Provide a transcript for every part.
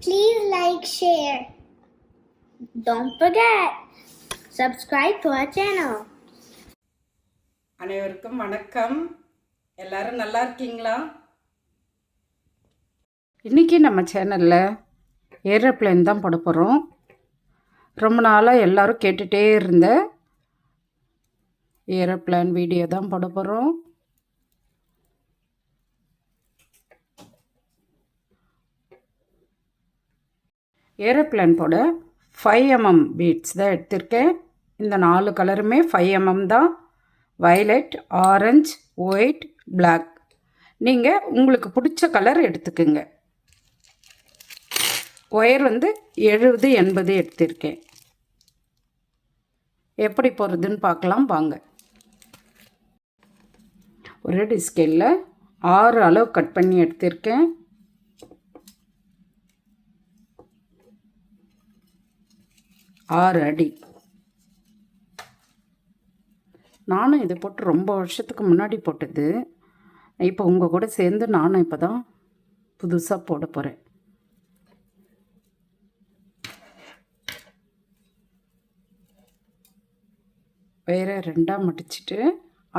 Please like, share. Don't forget, subscribe to our channel. அனைவருக்கும் வணக்கம் எல்லாரும் நல்லா இருக்கீங்களா இன்றைக்கி நம்ம சேனலில் ஏரோப்ளேன் தான் போட போகிறோம் ரொம்ப நாளாக எல்லாரும் கேட்டுகிட்டே இருந்த ஏரோப்ளேன் வீடியோ தான் போட போகிறோம் ஏரோப்ளேன் போட ஃபைவ் எம்எம் பீட்ஸ் தான் எடுத்திருக்கேன். இந்த நாலு கலருமே ஃபைவ் எம்எம் தான். வயலட் ஆரஞ்சு ஒயிட் பிளாக் நீங்கள் உங்களுக்கு பிடிச்ச கலர் எடுத்துக்குங்க. ஒயர் வந்து எழுபது எண்பது எடுத்திருக்கேன். எப்படி போகிறதுன்னு பார்க்கலாம் வாங்க. ஒரு ஸ்கேலில் ஆறு அளவு கட் பண்ணி எடுத்திருக்கேன். ஆறு அடி. நானும் இதை போட்டு ரொம்ப வருஷத்துக்கு முன்னாடி போட்டது. இப்போ உங்கள் கூட சேர்ந்து நானும் இப்போ தான் புதுசாக போட போகிறேன் வேறு ரெண்டாக மடிச்சிட்டு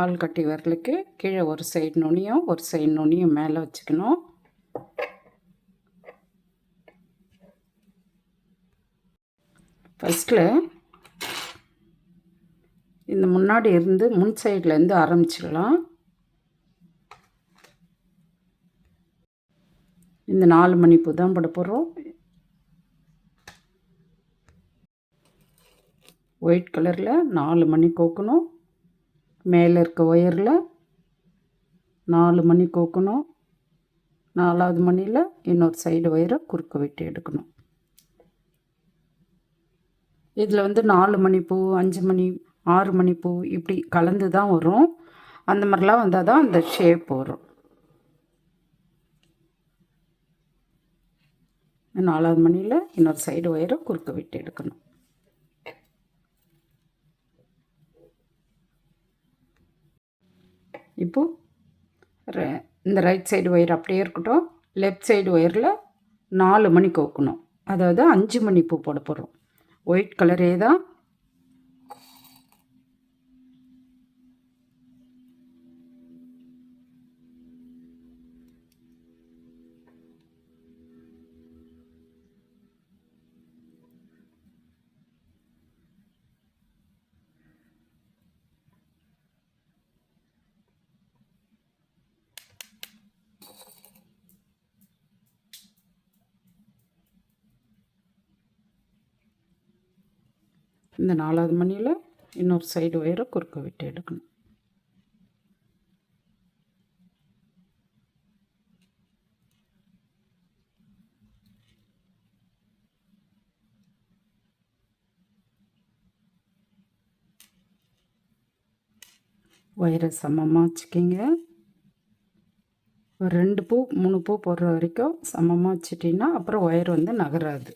ஆள் கட்டி வரலுக்கு கீழே ஒரு சைடு நுனியும் ஒரு சைடு நுனியும் மேலே வச்சுக்கணும். ஃபஸ்ட்டில் இந்த முன்னாடி இருந்து முன் சைட்லேருந்து ஆரம்பிச்சிடலாம். இந்த நாலு மணி பூ தான் போட போகிறோம் ஒயிட் கலரில் நாலு மணி கோக்கணும். மேலே இருக்க ஒயரில் நாலு மணி கோக்கணும். நாலாவது மணியில் இன்னொரு சைடு ஒயரை குறுக்க விட்டு எடுக்கணும். இதில் வந்து நாலு மணி பூ அஞ்சு மணி ஆறு மணி பூ இப்படி கலந்து தான் வரும். அந்த மாதிரிலாம் வந்தால் தான் அந்த ஷேப் வரும். நாலாவது மணியில் இன்னொரு சைடு ஒயரை குறுக்க விட்டு எடுக்கணும். இப்போது இந்த ரைட் சைடு ஒயர் அப்படியே இருக்கட்டும். லெஃப்ட் சைடு ஒயரில் நாலு மணி கோக்கணும். அதாவது அஞ்சு மணி பூ போட போகிறோம் ஒயிட் கலரே தான் இந்த நாலாவது மணியில் இன்னொரு சைடு ஒயரை குறுக்க விட்டு எடுக்கணும். ஒயரை சமமாக வச்சுக்கிங்க. ஒரு ரெண்டு பூ மூணு பூ போடுற வரைக்கும் சமமாக வச்சுட்டிங்கன்னா அப்புறம் ஒயர் வந்து நகராது.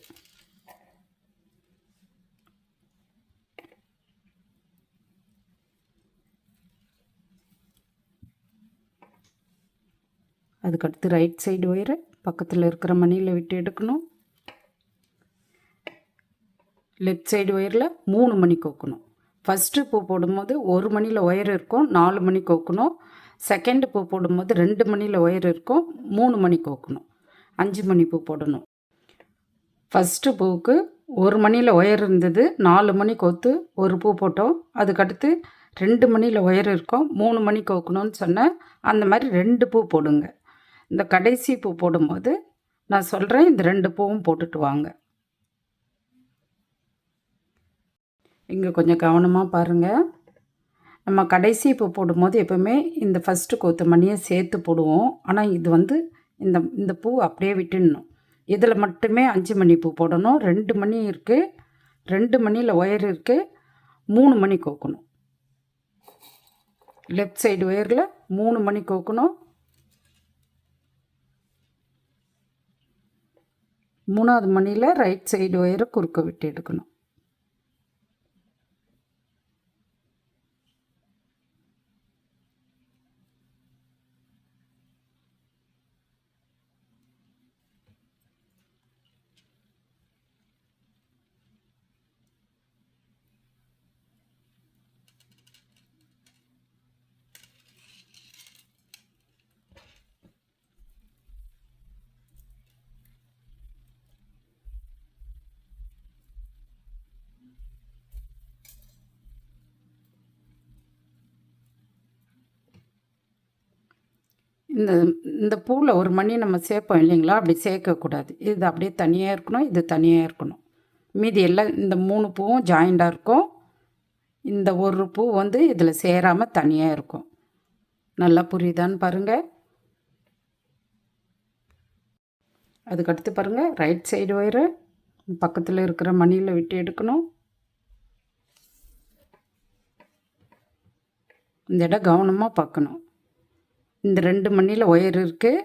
அதுக்கடுத்து ரைட் சைடு ஒயரை பக்கத்தில் இருக்கிற மணியில் விட்டு எடுக்கணும். லெஃப்ட் சைடு ஒயரில் மூணு மணி கோக்கணும். ஃபஸ்ட்டு பூ போடும்போது ஒரு மணியில் ஒயர் இருக்கும் நாலு மணி கோக்கணும். செகண்ட் பூ போடும்போது ரெண்டு மணியில் ஒயர் இருக்கும் மூணு மணி கோக்கணும். அஞ்சு மணி பூ போடணும். ஃபஸ்ட்டு பூவுக்கு ஒரு மணியில் ஒயர் இருந்தது நாலு மணி கோத்து ஒரு பூ போட்டோம். அதுக்கடுத்து ரெண்டு மணியில் ஒயர் இருக்கும் மூணு மணி கோக்கணும்னு சொன்னேன் அந்த மாதிரி ரெண்டு பூ போடுங்க. இந்த கடைசி பூ போடும்போது நான் சொல்கிறேன் இந்த ரெண்டு பூவும் போட்டுட்டு வாங்க. இங்கே கொஞ்சம் கவனமாக பாருங்கள் நம்ம கடைசி பூ போடும்போது எப்போவுமே இந்த ஃபஸ்ட்டு கோத்து மணியை சேர்த்து போடுவோம். ஆனால் இது வந்து இந்த இந்த பூ அப்படியே விட்டுடணும். இதில் மட்டுமே அஞ்சு மணி பூ போடணும். ரெண்டு மணி இருக்குது ரெண்டு மணியில் ஒயர் இருக்குது மூணு மணி கோக்கணும். லெஃப்ட் சைடு ஒயரில் மூணு மணி கோக்கணும். மூணாவது மணியில் ரைட் சைடு ஒயரை குறுக்க விட்டு எடுக்கணும். இந்த இந்த பூவில் ஒரு மணி நம்ம சேர்ப்போம் இல்லைங்களா? அப்படி சேர்க்கக்கூடாது. இது அப்படியே தனியாக இருக்கணும் இது தனியாக இருக்கணும். மீதி எல்லாம் இந்த மூணு பூவும் ஜாயிண்டாக இருக்கும். இந்த ஒரு பூ வந்து இதில் சேராமல் தனியாக இருக்கும். நல்லா புரியுதான்னு பாருங்கள் அதுக்கடுத்து பாருங்கள் ரைட் சைடு ஒயரு பக்கத்தில் இருக்கிற மணியில் விட்டு எடுக்கணும். இந்த இடம் கவனமாக பார்க்கணும். இந்த ரெண்டு மணியில் ஒயர் இருக்குது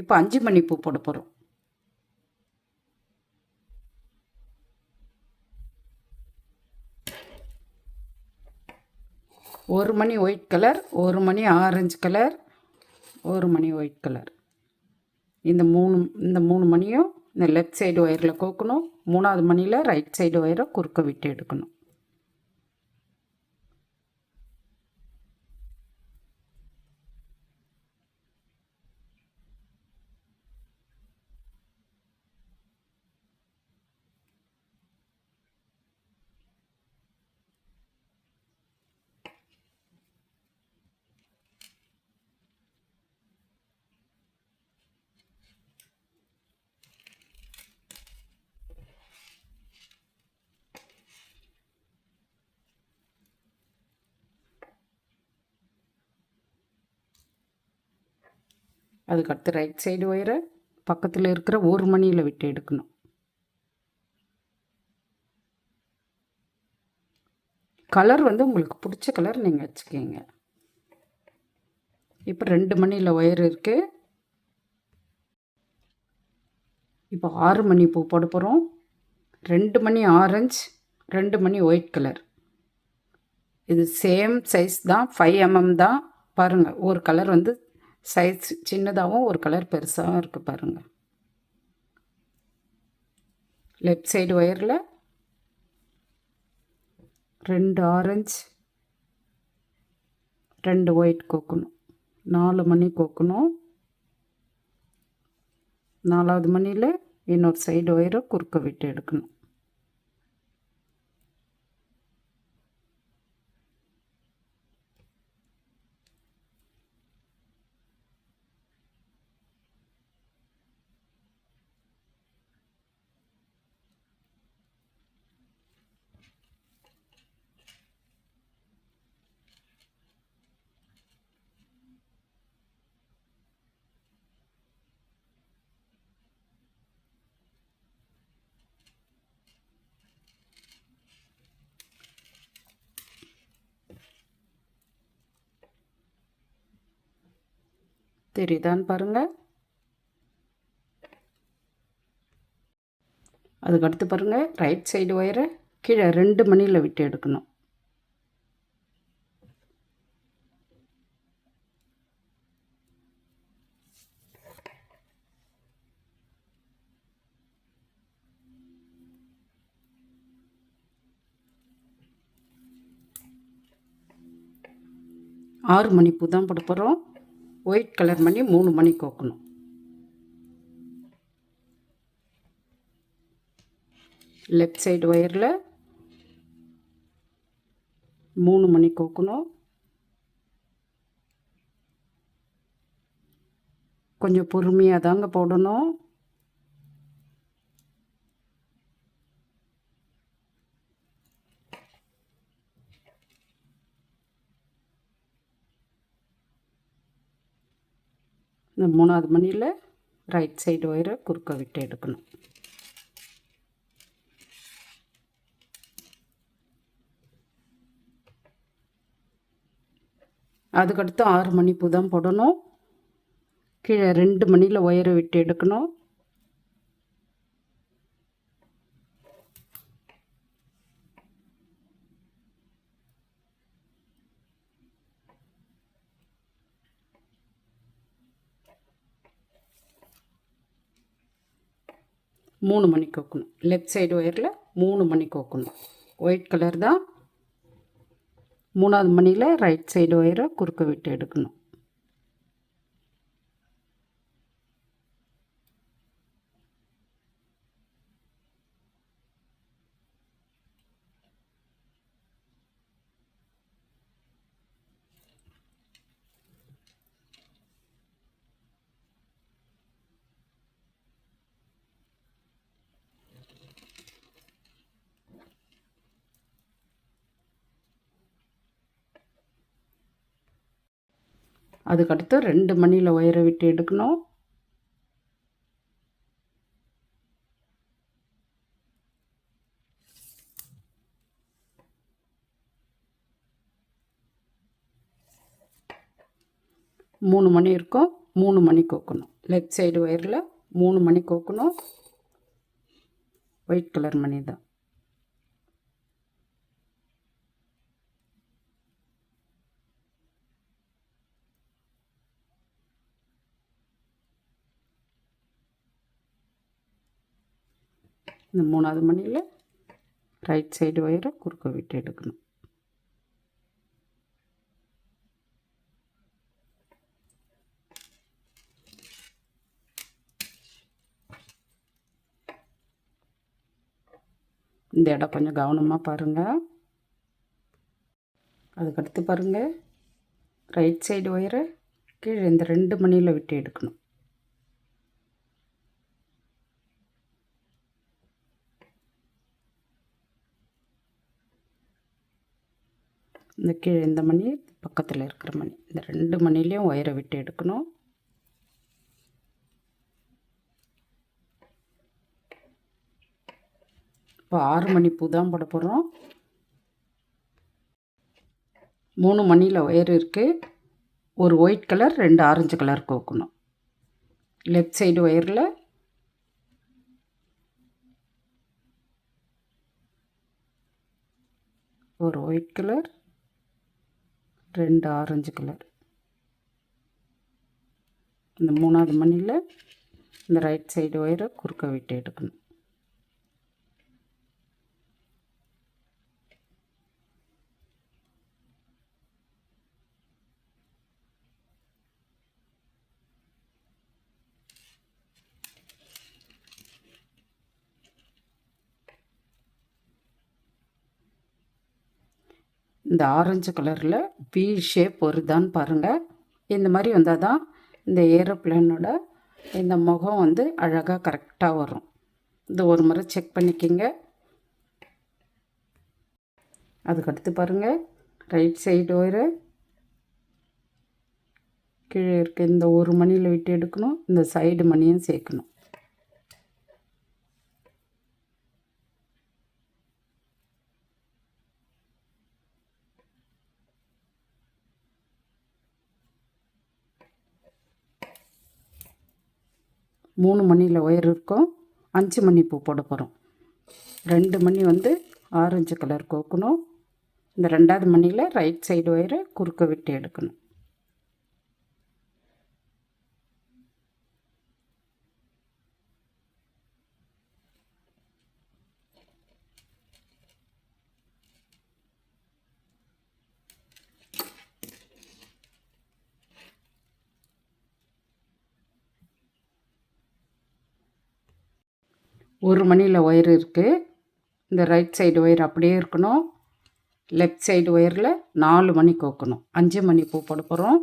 இப்போ அஞ்சு மணி பூ போட போகிறோம் ஒரு மணி ஒயிட் கலர் ஒரு மணி ஆரஞ்சு கலர் ஒரு மணி ஒயிட் கலர். இந்த மூணு இந்த மூணு மணியும் இந்த லெஃப்ட் சைடு ஒயரில் கோக்கணும். மூணாவது மணியில் ரைட் சைடு ஒயரை குறுக்க விட்டு எடுக்கணும். அதுக்கடுத்து ரைட் சைடு ஒயரை பக்கத்தில் இருக்கிற ஒரு மணியில் விட்டு எடுக்கணும். கலர் வந்து உங்களுக்கு பிடிச்ச கலர் நீங்கள் வச்சுக்கிங்க. இப்போ ரெண்டு மணியில் ஒயர் இருக்குது இப்போ ஆறு மணி பூ போட போகிறோம் ரெண்டு மணி ஆரஞ்சு ரெண்டு மணி ஒயிட் கலர் இது சேம் சைஸ் தான் ஃபைவ் எம்எம் mm தான். பாருங்கள் ஒரு கலர் வந்து சைஸ் சின்னதாகவும் ஒரு கலர் பெருசாகவும் இருக்குது பாருங்கள் லெஃப்ட் சைடு ஒயரில் ரெண்டு ஆரஞ்சு ரெண்டு ஒயிட் கோக்கணும். நாலு மணி கோக்கணும். நாலாவது மணியில் இன்னொரு சைடு ஒயரை குறுக்க விட்டு எடுக்கணும். தெரியுதான்னு பாருங்கள் அதுக்கடுத்து பாருங்கள் ரைட் சைடு ஒயரை கீழே ரெண்டு மணியில் விட்டு எடுக்கணும். ஆறு மணி பூ தான் போட போகிறோம் ஒயிட் கலர் மணி மூணு மணி கோக்கணும். லெஃப்ட் சைடு ஒயரில் மூணு மணி கோக்கணும். கொஞ்சம் பொறுமையாக தாங்க போடணும். இந்த மூணாவது மணியில் ரைட் சைடு ஒயரை குறுக்க விட்டு எடுக்கணும். அதுக்கடுத்து ஆறு மணிப்பு தான் போடணும். கீழே ரெண்டு மணியில் ஒயரை விட்டு எடுக்கணும். மூணு மணி கோக்கணும். லெஃப்ட் சைடு ஒயரில் மூணு மணி கோக்கணும். ஒயிட் கலர் தான் மூணாவது மணியில் ரைட் சைடு ஒயரை குறுக்க விட்டு எடுக்கணும். அதுக்கடுத்து ரெண்டு மணியில் ஒயரை விட்டு எடுக்கணும். மூணு மணி இருக்கும். மூணு மணி கோக்கணும். லெஃப்ட் சைடு ஒயரில் மூணு மணி கோக்கணும். ஒயிட் கலர் மணி தான். இந்த மூணாவது மணியில் ரைட் சைடு ஒயரை குறுக்க விட்டு எடுக்கணும். இந்த இடம் கொஞ்சம் கவனமாக பாருங்கள் அதுக்கடுத்து பாருங்கள் ரைட் சைடு ஒயரை கீழே இந்த ரெண்டு மணியில் விட்டு எடுக்கணும். இந்த கீழே இந்த மணி பக்கத்தில் இருக்கிற மணி. இந்த ரெண்டு மணிலையும் ஒயரை விட்டு எடுக்கணும். இப்போ ஆறு மணி பூ தான் போட போகிறோம் மூணு மணியில் ஒயர் இருக்குது ஒரு ஒயிட் கலர் ரெண்டு ஆரஞ்சு கலர் கோக்கணும். லெஃப்ட் சைடு ஒயரில் ஒரு ஒயிட் கலர் ரெண்டு ஆரஞ்சு கலர். இந்த மூணாவது மணியில் இந்த ரைட் சைடு ஒயரை குறுக்க விட்டு எடுக்கணும். இந்த ஆரஞ்சு கலரில் வி ஷேப் வருதான்னு பாருங்கள் இந்த மாதிரி வந்தால் தான் இந்த ஏரோப்ளேனோட இந்த முகம் வந்து அழகாக கரெக்டாக வரும். இது ஒரு முறை செக் பண்ணிக்கிங்க. அதுக்கடுத்து பாருங்கள் ரைட் சைடு ஒயரு கீழே இருக்க. இந்த ஒரு மணியில் விட்டு எடுக்கணும். இந்த சைடு மணியும் சேர்க்கணும். மூணு மணியில் ஒயர் இருக்கும் அஞ்சு மணி பூ போட போகிறோம் ரெண்டு மணி வந்து ஆரஞ்சு கலர் கோக்கணும். இந்த ரெண்டாவது மணியில் ரைட் சைடு ஒயரை குறுக்க விட்டு எடுக்கணும். ஒரு மணியில் ஒயர் இருக்குது இந்த ரைட் சைடு ஒயர் அப்படியே இருக்கணும். லெஃப்ட் சைடு ஒயரில் நாலு மணி கோக்கணும். அஞ்சு மணி பூ போட போகிறோம்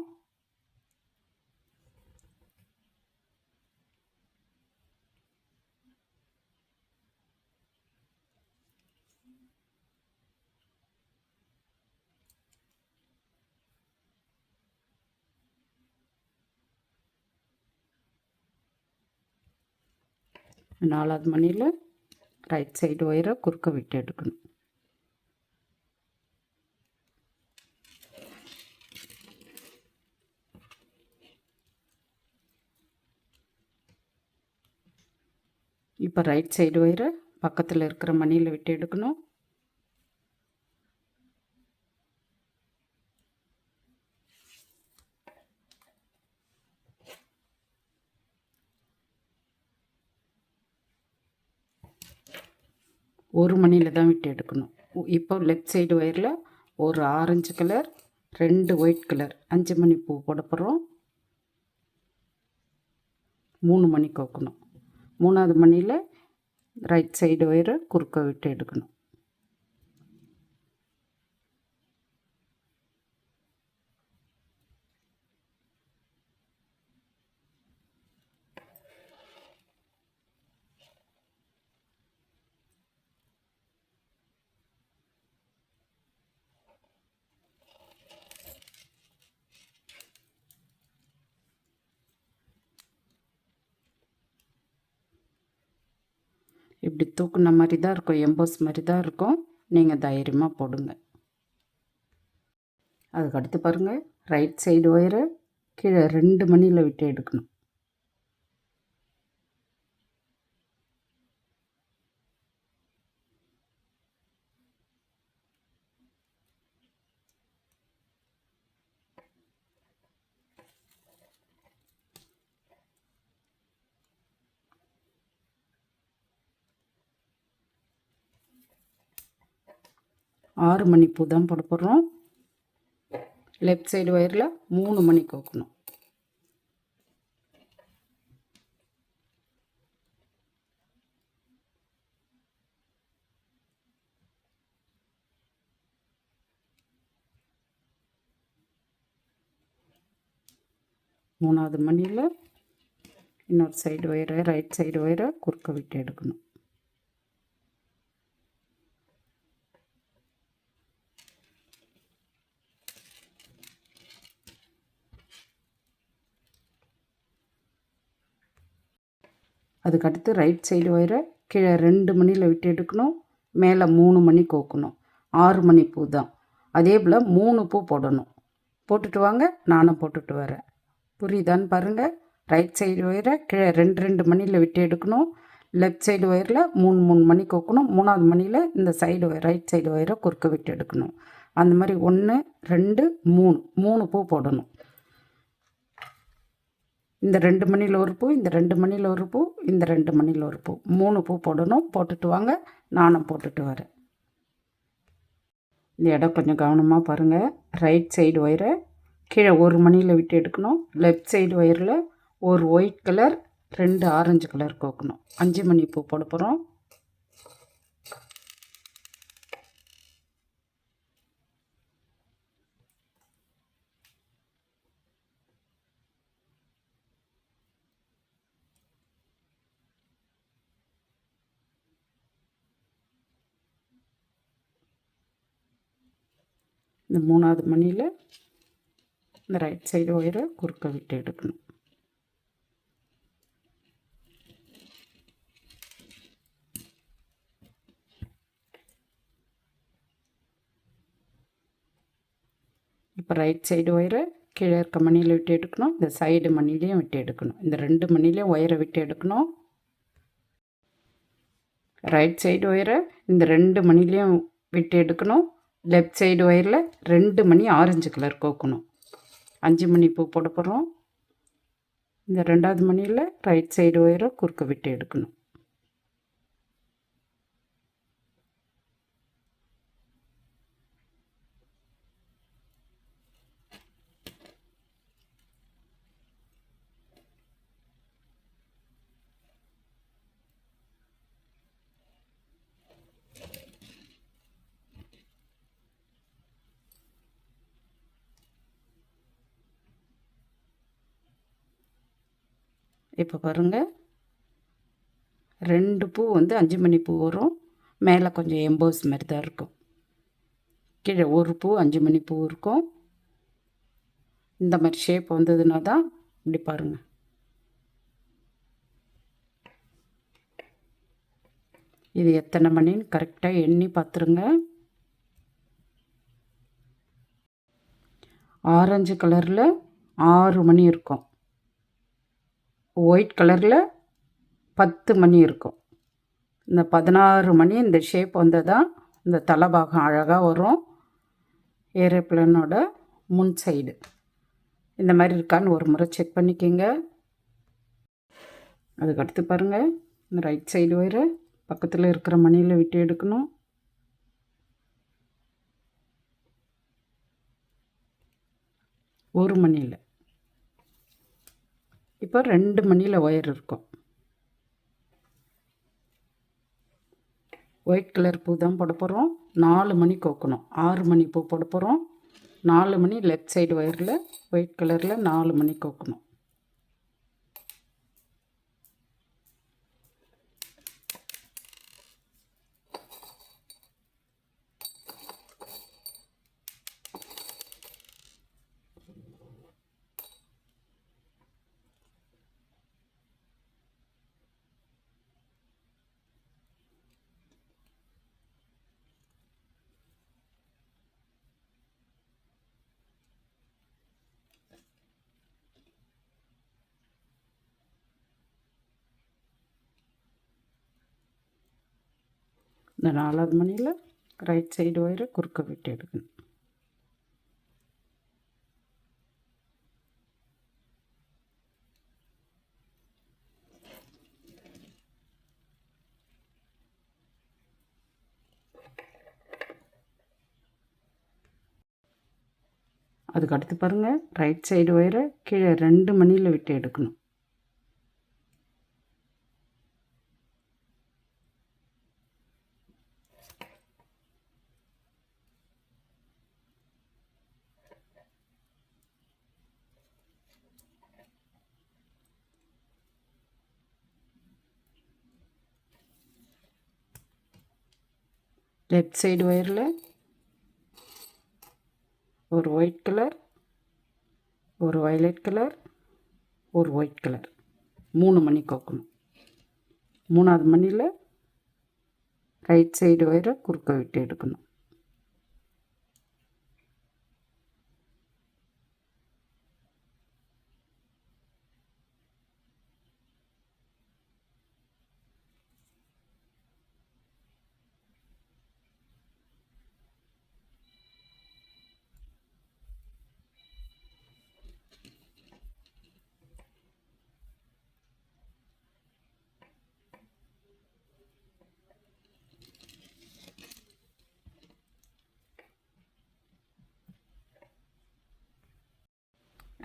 நாலாவது மணியில் ரைட் சைடு ஒயரை குறுக்க விட்டு எடுக்கணும். இப்போ ரைட் சைடு ஒயரை பக்கத்தில் இருக்கிற மணியில் விட்டு எடுக்கணும். ஒரு மணியில் தான் விட்டு எடுக்கணும். இப்போ லெஃப்ட் சைடு ஒயரில் ஒரு ஆரஞ்சு கலர் ரெண்டு ஒயிட் கலர் அஞ்சு மணி பூ போட போகிறோம் மூணு மணி கோக்கணும். மூணாவது மணியில் ரைட் சைடு ஒயரை குறுக்க விட்டு எடுக்கணும். தூக்குன மாதிரி தான் இருக்கும். எம்போஸ் மாதிரி தான் இருக்கும். நீங்கள் தைரியமாக போடுங்க. அதுக்கு அடுத்து பாருங்கள் ரைட் சைடு ஒயரை கீழே ரெண்டு மணியில் விட்டு எடுக்கணும். ஆறு மணி பூ தான் போட போடுறோம். லெஃப்ட் சைடு ஒயரில் மூணு மணி கோக்கணும். மூணாவது மணியில் இன்னொரு சைடு ஒயரை ரைட் சைடு ஒயரை குறுக்க விட்டு எடுக்கணும். அதுக்கடுத்து ரைட் சைடு ஒயரை கீழே ரெண்டு மணியில் விட்டு எடுக்கணும். மேலே மூணு மணி கோக்கணும். ஆறு மணி பூ தான். அதே போல் மூணு பூ போடணும். போட்டுட்டு வாங்க நானும் போட்டுட்டு வரேன். புரியுதான்னு பாருங்கள் ரைட் சைடு ஒயரை கீழே ரெண்டு ரெண்டு மணியில் விட்டு எடுக்கணும். லெஃப்ட் சைடு ஒயரில் மூணு மூணு மணி கோக்கணும். மூணாவது மணியில் இந்த சைடு ரைட் சைடு ஒயரை குறுக்க விட்டு எடுக்கணும். அந்த மாதிரி ஒன்று ரெண்டு மூணு மூணு பூ போடணும். இந்த ரெண்டு மணியில் ஒரு பூ இந்த ரெண்டு மணியில் ஒரு பூ இந்த ரெண்டு மணியில் ஒரு பூ. மூணு பூ போடணும் போட்டுட்டு வாங்க நானும் போட்டுட்டு வரேன். இந்த இடம் கொஞ்சம் கவனமாக பாருங்கள் ரைட் சைடு ஒயரை கீழே ஒரு மணியில் விட்டு எடுக்கணும். லெஃப்ட் சைடு ஒயரில் ஒரு ஒயிட் கலர் ரெண்டு ஆரஞ்சு கலர் கோக்கணும். அஞ்சு மணி பூ போட போகிறோம் இந்த மூணாவது மணியில் இந்த ரைட் சைடு ஒயரை குறுக்க விட்டு எடுக்கணும். இப்போ ரைட் சைடு ஒயரை கீழே இருக்க மணியில் விட்டு எடுக்கணும். இந்த சைடு மணிலையும் விட்டு எடுக்கணும். இந்த ரெண்டு மணிலையும் ஒயரை விட்டு எடுக்கணும். ரைட் சைடு ஒயரை இந்த ரெண்டு மணிலையும் விட்டு எடுக்கணும். லெஃப்ட் சைடு ஒயரில் ரெண்டு மணி ஆரஞ்சு கலர் கோக்கணும். அஞ்சு மணி பூ போட போகிறோம் இந்த ரெண்டாவது மணியில் ரைட் சைடு ஒயரை குறுக்க விட்டு எடுக்கணும். இப்போ பாருங்கள் ரெண்டு பூ வந்து அஞ்சு மணி பூ வரும். மேலே கொஞ்சம் எம்போஸ் மாதிரி தான் இருக்கும். கீழே ஒரு பூ அஞ்சு மணி பூ இருக்கும். இந்த மாதிரி ஷேப் வந்ததுன்னா தான் இப்படி பாருங்கள் இது எத்தனை மணின்னு கரெக்டாக எண்ணி பார்த்துருங்க. ஆரஞ்சு கலரில் ஆறு மணி இருக்கும். ஒயிட் கலரில் பத்து மணி இருக்கும். இந்த பதினாறு மணி இந்த ஷேப் வந்தால் தான் இந்த தலைபாகம் அழகாக வரும். ஏரோப்ளேனோட முன் சைடு இந்த மாதிரி இருக்கான்னு ஒரு முறை செக் பண்ணிக்கோங்க. அதுக்கடுத்து பாருங்கள் இந்த ரைட் சைடு ஒயரை பக்கத்தில் இருக்கிற மணியில் விட்டு எடுக்கணும். ஒரு மணியில். இப்போ ரெண்டு மணியில் ஒயர் இருக்கும். ஒயிட் கலர் பூ தான் போட போகிறோம் நாலு மணி கோக்கணும். ஆறு மணி பூ போட போகிறோம் நாலு மணி லெஃப்ட் சைடு ஒயரில் ஒயிட் கலரில் நாலு மணி கோக்கணும். இந்த நாலாவது மணியில் ரைட் சைடு ஒயரை குறுக்க விட்டு எடுக்கணும். அதுக்கு அடுத்து பாருங்கள் ரைட் சைடு ஒயரை கீழே ரெண்டு மணியில் விட்டு எடுக்கணும். லெஃப்ட் சைடு ஒயரில் ஒரு ஒயிட் கலர் ஒரு வயலட் கலர் ஒரு ஒயிட் கலர் மூணு மணி கோக்கணும். மூணாவது மணியில் ரைட் சைடு ஒயரை குறுக்க விட்டு எடுக்கணும்.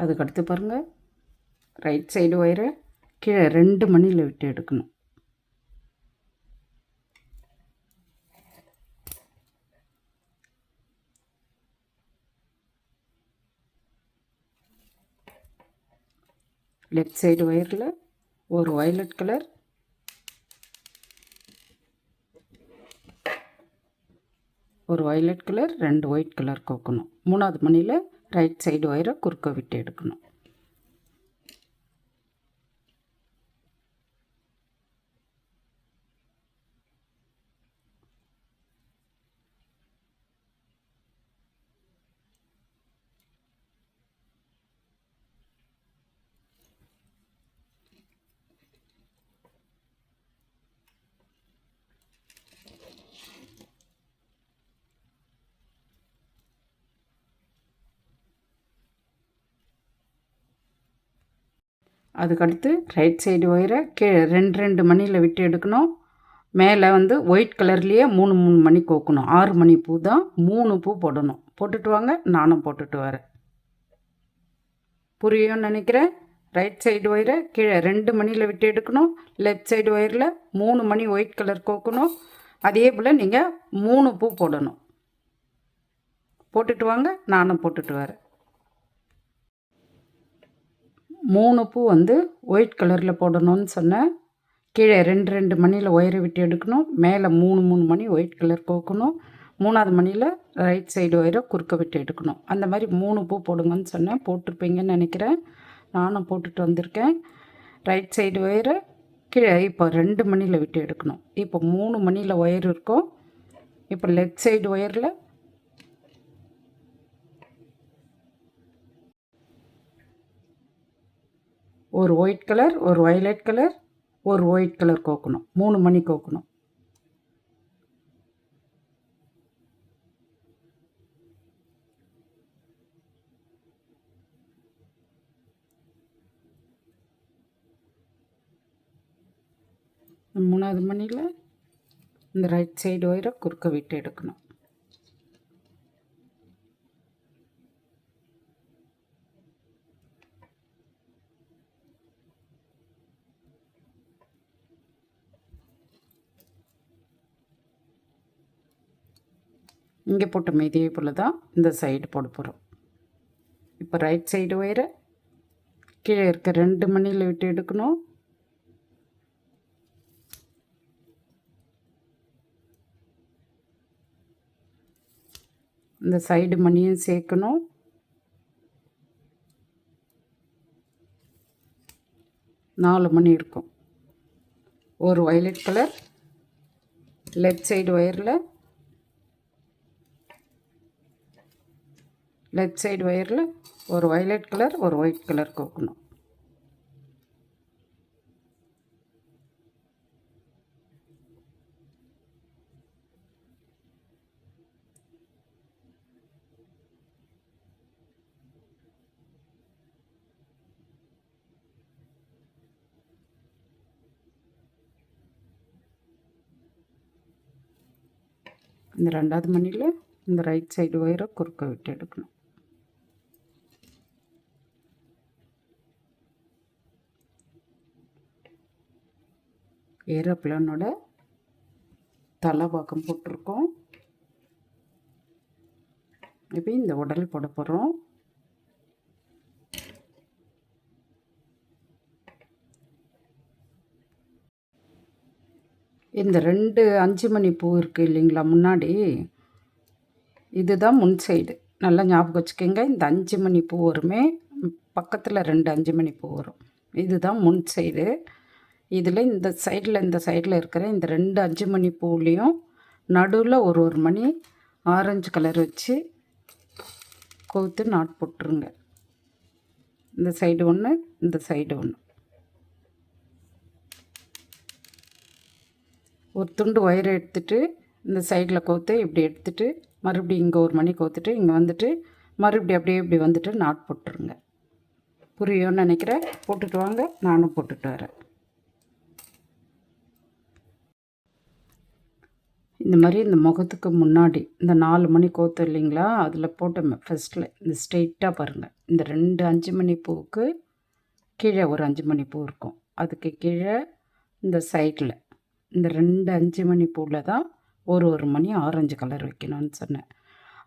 அதுக்கு அடுத்து பாருங்கள் ரைட் சைடு ஒயரை கீழே ரெண்டு மணியில் விட்டு எடுக்கணும். லெஃப்ட் சைடு ஒயரில் ஒரு வயலட் கலர் ஒரு வயலட் கலர் ரெண்டு ஒயிட் கலர் கோக்கணும். மூணாவது மணியில் ரைட் சைடு ஒயரை குறுக்க விட்டு எடுக்கணும். அதுக்கடுத்து ரைட் சைடு ஒயரை கீழே ரெண்டு ரெண்டு மணியில் விட்டு எடுக்கணும். மேலே வந்து ஒயிட் கலர்லேயே மூணு மூணு மணி கோக்கணும். ஆறு மணி பூ தான் மூணு பூ போடணும். போட்டுட்டு வாங்க நானும் போட்டுட்டு வரேன். புரியும்னு நினைக்கிறேன்? ரைட் சைடு ஒயரை கீழே ரெண்டு மணியில் விட்டு எடுக்கணும். லெஃப்ட் சைடு ஒயரில் மூணு மணி ஒயிட் கலர் கோக்கணும். அதே போல் நீங்கள் மூணு பூ போடணும். போட்டுட்டு வாங்க நானும் போட்டுட்டு வரேன். மூணு பூ வந்து ஒயிட் கலரில் போடணும்னு சொன்னேன். கீழே ரெண்டு ரெண்டு மணியில் ஒயரை விட்டு எடுக்கணும். மேலே மூணு மூணு மணி ஒயிட் கலர் கோக்கணும். மூணாவது மணியில் ரைட் சைடு ஒயரை குறுக்க விட்டு எடுக்கணும். அந்த மாதிரி மூணு பூ போடுங்கன்னு சொன்னேன். போட்டிருப்பீங்கன்னு நினைக்கிறேன். நானும் போட்டுட்டு வந்திருக்கேன். ரைட் சைடு ஒயரை கீழே இப்போ ரெண்டு மணியில் விட்டு எடுக்கணும். இப்போ மூணு மணியில் ஒயர் இருக்கும். இப்போ லெஃப்ட் சைடு ஒயரில் ஒரு ஒயிட் கலர் ஒரு வயலட் கலர் ஒரு ஒயிட் கலர் கோக்கணும். மூணு மணி கோக்கணும். மூணாவது மணியில் இந்த ரைட் சைடு ஒயரை குறுக்க விட்டு எடுக்கணும். இங்கே போட்டோம் இதே போல் தான் இந்த சைடு போட போகிறோம் இப்போ ரைட் சைடு ஒயரை கீழே இருக்க ரெண்டு மணியில் விட்டு எடுக்கணும். இந்த சைடு மணியும் சேர்க்கணும். நாலு மணி இருக்கும். ஒரு வயலட் கலர் லெஃப்ட் சைடு ஒயரில் லெஃப்ட் சைடு ஒயரில் ஒரு வயலட் கலர் ஒரு ஒயிட் கலர் கோக்கணும். இந்த ரெண்டாவது மணியில் இந்த ரைட் சைடு ஒயரை குறுக்க விட்டு எடுக்கணும். ஏரோப்ளேனோட தலைபாக்கம் போட்டிருக்கோம். இப்போ இந்த உடல் போட போகிறோம் இந்த ரெண்டு அஞ்சு மணி பூ இருக்குது இல்லைங்களா முன்னாடி? இதுதான் முன் சைடு. நல்லா ஞாபகம் வச்சுக்கோங்க. இந்த அஞ்சு மணி பூ வருமே பக்கத்தில் ரெண்டு அஞ்சு மணி பூ வரும். இதுதான் முன் சைடு. இதில் இந்த சைடில் இந்த சைடில் இருக்கிற இந்த ரெண்டு அஞ்சு மணி பூலேயும் நடுவில் ஒரு ஒரு மணி ஆரஞ்சு கலர் வச்சு கோத்து நாட் போட்டுருங்க. இந்த சைடு ஒன்று இந்த சைடு ஒன்று. ஒரு துண்டு ஒயரை எடுத்துட்டு இந்த சைடில் கோத்து இப்படி எடுத்துட்டு மறுபடியும் இங்கே ஒரு மணி கோத்துட்டு இங்கே வந்துட்டு மறுபடியும் அப்படியே இப்படி வந்துட்டு நாட் போட்டுருங்க. புரியும்னு நினைக்கிறேன். போட்டுட்டு வாங்க. நானும் போட்டுட்டு வரேன். இந்த மாதிரி இந்த முகத்துக்கு முன்னாடி இந்த நாலு மணி கோத்து இல்லைங்களா? அதில் போட்டோம். ஃபஸ்ட்டில் இந்த ஸ்ட்ரெயிட்டாக பாருங்கள் இந்த ரெண்டு அஞ்சு மணி பூவுக்கு கீழே ஒரு அஞ்சு மணி பூ இருக்கும். அதுக்கு கீழே இந்த சைடில் இந்த ரெண்டு அஞ்சு மணி பூவில் தான் ஒரு ஒரு மணி ஆரஞ்சு கலர் வைக்கணும்னு சொன்னேன்.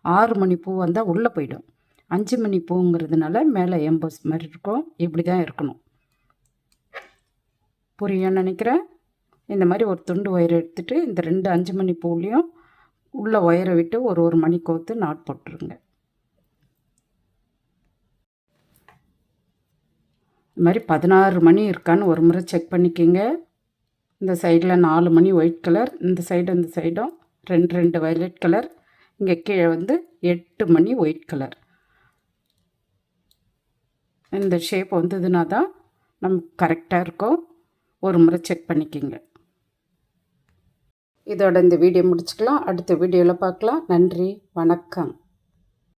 ஆறு மணி பூ வந்தால் உள்ளே போயிடும். அஞ்சு மணி பூங்கிறதுனால மேலே எம்பஸ் மாதிரி இருக்கும். இப்படி தான் இருக்கணும். புரியும் நினைக்கிறேன்? இந்த மாதிரி ஒரு துண்டு ஒயர் எடுத்துகிட்டு இந்த ரெண்டு அஞ்சு மணி பூலையும் உள்ளே ஒயரை விட்டு ஒரு ஒரு மணி கோர்த்து நாட் போட்டுருங்க. இந்த மாதிரி பதினாறு மணி இருக்கான்னு ஒரு முறை செக் பண்ணிக்கிங்க. இந்த சைடில் நாலு மணி ஒயிட் கலர் இந்த சைடு இந்த சைடும் ரெண்டு ரெண்டு வயலட் கலர் இங்கே கீழே வந்து எட்டு மணி ஒயிட் கலர் இந்த ஷேப் வந்ததுனா தான் நமக்கு கரெக்டாக இருக்கும். ஒரு முறை செக் பண்ணிக்கிங்க. இதோட இந்த வீடியோ முடிச்சுக்கலாம். அடுத்த வீடியோவில் பார்க்கலாம். நன்றி. வணக்கம்.